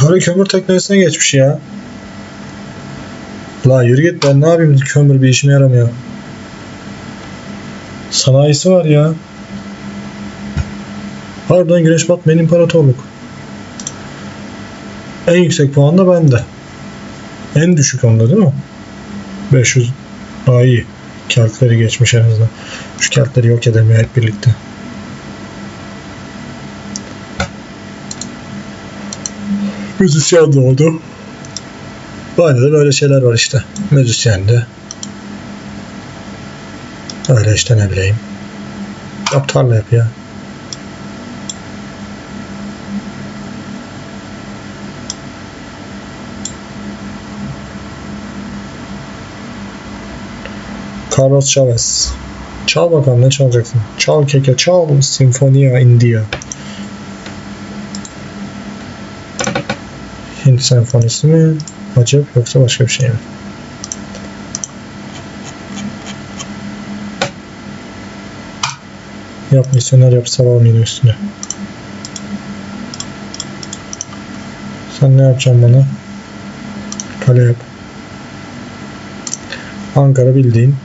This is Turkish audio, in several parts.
Karı kömür teknesine geçmiş ya. La yürü git ben ne yapayım kömür bir işime yaramıyor. Sanayisi var ya. Harbiden güneş batmayan imparatorluk. En yüksek puan da bende. En düşük onda değil mi? 500 daha iyi. Keltleri geçmiş en azından. Şu keltleri yok edelim ya hep birlikte. Müzisyen doğdu. Böyle de böyle şeyler var işte. Müzisyen de. Öyle işte ne bileyim. Yap tarla yap ya. Carlos Chavez. Çal bakalım ne çalacaksın? Çal keke çal. Sinfonia India. Hint senfonisi mi? Acaba yoksa başka bir şey mi? Yap misyoner yap salalım yine üstüne. Sen ne yapacaksın bana? Kale yap. Ankara bildiğin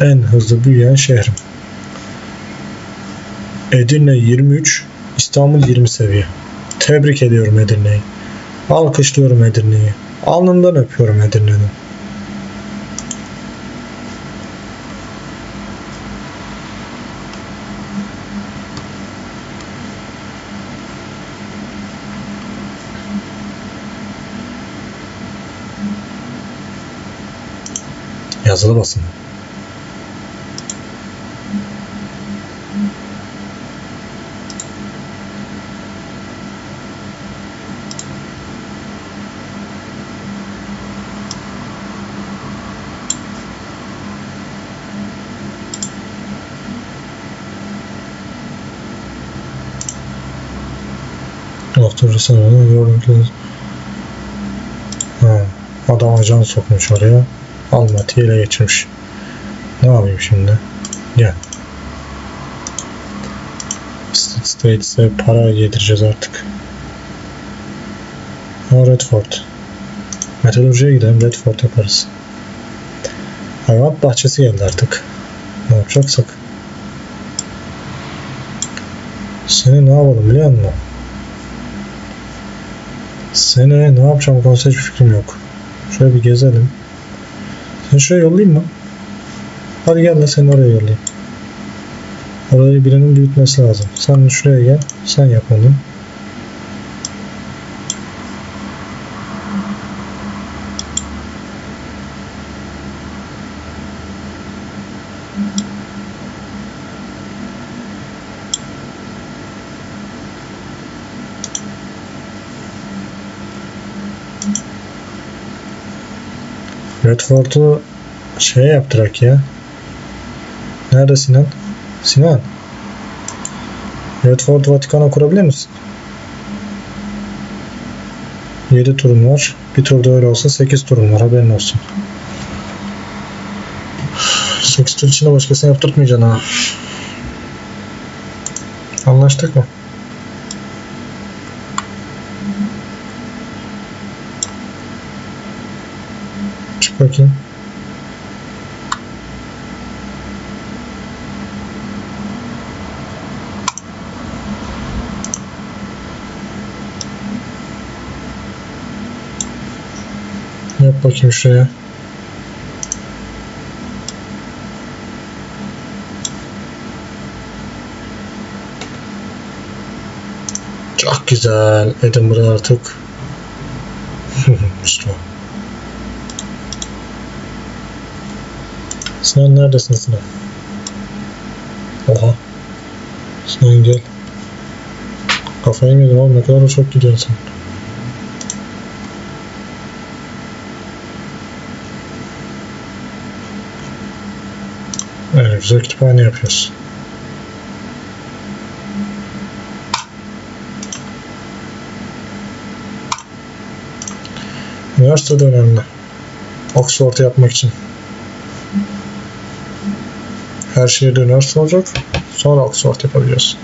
en hızlı büyüyen şehrim. Edirne 23, İstanbul 20 seviye. Tebrik ediyorum Edirne'yi. Alkışlıyorum Edirne'yi. Alnından öpüyorum Edirne'nin. Yazılı basın. After sana yorumlu. Adam ajan sokmuş oraya. Almaty'yi ele geçirmiş. Ne yapayım şimdi? Gel. States'e para yedireceğiz artık. O Redford. Metalurjiye gidelim Redford yaparız. Hayvanat bahçesi geldi artık. Ne yapacaksak. Seni ne yapalım biliyor musun? Seni ne yapacağım konusunda hiçbir fikrim yok. Şöyle bir gezelim. Sen şuraya yollayayım mı? Hadi gel de seni oraya yollayayım. Orayı birinin büyütmesi lazım. Sen şuraya gel. Sen yap onu. Redford'u şey yaptırak ya. Nerede Sinan? Sinan. Redford Vatikan'a kurabilir misin? 7 turun var. Bir turda öyle olsa 8 turun var. Haberin olsun. 8 tur içinde başkasına yaptırtmayacaksın ha. Anlaştık mı? Çık bakayım. Yap bakayım şuraya. Çok güzel. Edinburgh artık. Müslüman. Sinan neredesin Sinan? Oha. Sinan gel. Kafayı mı yedin oğlum ne kadar çok gidiyorsun sen. Evet, güzel kütüphane yapıyoruz. Üniversite de önemli. Oxford yapmak için her şeye döner soracak. Sonra alt sort yapabiliyorsun.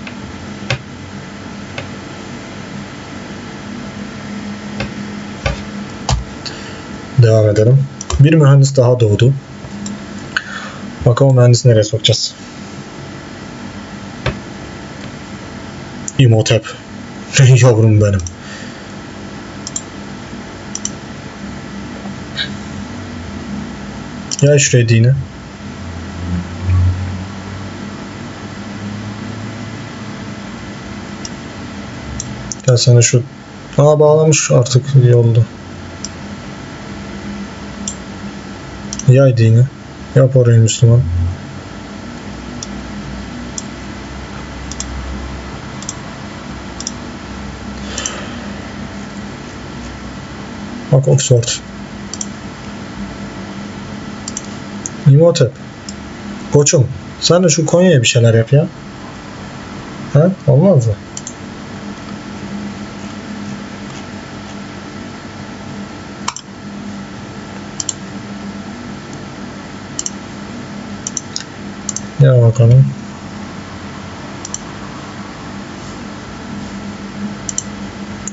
Devam edelim. Bir mühendis daha doğdu. Bakalım mühendisi nereye sokacağız? İmotep. Yavrum benim. Gel şuraya dine. Gel sana şu... Aa bağlamış artık yolda. Yay dini. Yap orayı Müslüman. Bak Oxford. İmotep. Koçum sen de şu Konya'ya bir şeyler yap ya. Ha? Olmaz mı? Ya bakalım.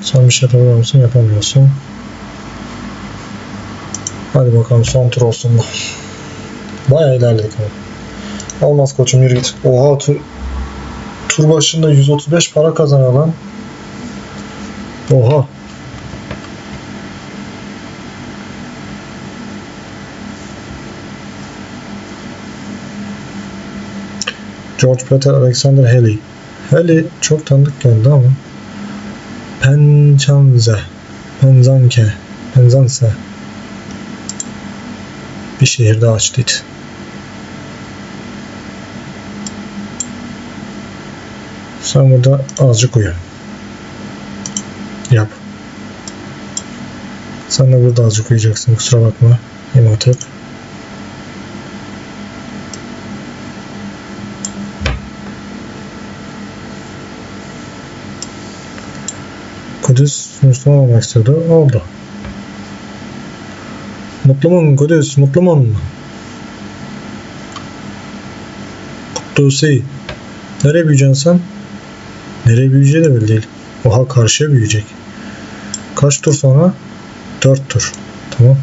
Sen bir şey yapabiliyor musun? Yapamıyorsun. Hadi bakalım son tur olsun bu. Bayağı ilerledik. Olmaz koçum yürü git. Oha tur, tur başında 135 para kazanıyor lan. Oha. George Peter Alexander Haley. Haley çok tanıdık geldi ama. Penchanze. Penzanke. Penzanse. Bir şehirde açtıydı. Sen burada azıcık uyu. Yap. Sen de burada azıcık uyuyacaksın kusura bakma. İmotep. Kudüs Müslüman olmak istiyordu. Oldu. Mutlu mun Kudüs? Mutlu mun? Kutlusi. Nereye büyüyeceksin sen? Nereye büyüyeceği de belli değil. Oha karşıya büyüyecek. Kaç tur sonra? 4 tur. Tamam.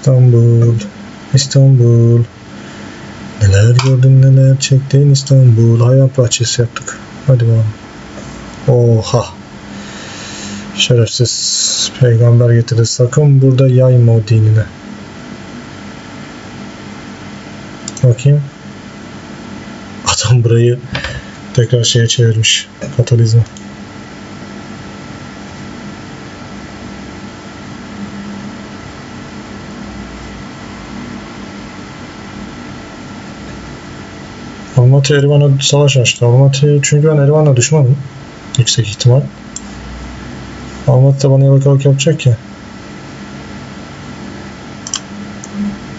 İstanbul, İstanbul. Neler gördün neler çektin İstanbul. Hayat bahçesi yaptık. Hadi bakalım. Oha. Şerefsiz peygamber getirdi. Sakın burada yayma o dinine. Bakayım. Adam burayı tekrar şeye çevirmiş. Katalizme. Almaty Erivan'a savaş açtı. Almaty çünkü ben Erivan'la düşmanım. Yüksek ihtimal. Almaty da bana yalakalık yapacak ya.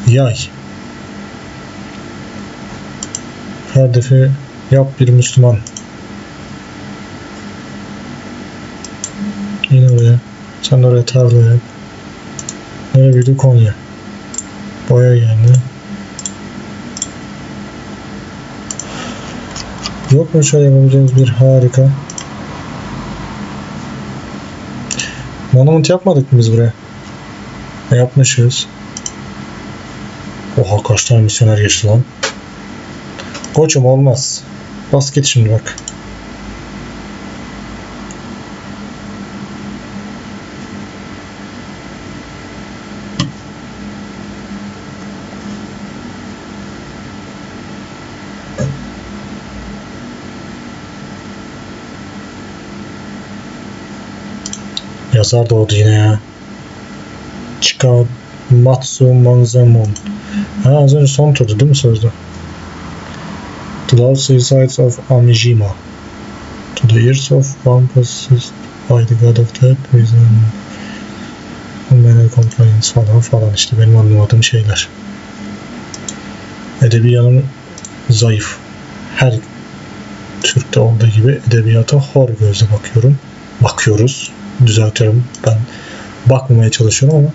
Yay. Hedefi yap bir Müslüman. Yine oraya. Sen oraya tarla yap. Nereye büyüdü Konya. Boya yani. Yok mu şöyle yapabileceğimiz bir harika? Monument yapmadık mı biz buraya? Ne yapmışız? Oha kaç tane misyoner geçti lan. Koçum olmaz. Bas git şimdi bak. Yazar doğdu yine ya. Chikamatsu Manzemon. Ha az önce son turdu değil mi sözde? The love suicides of Amijima. To the ears of one by the god of death with an many complaints falan falan işte benim anlamadığım şeyler. Edebi yanım zayıf. Her Türk'te olduğu gibi edebiyata hor gözle bakıyorum. Bakıyoruz. Düzeltiyorum. Ben bakmamaya çalışıyorum ama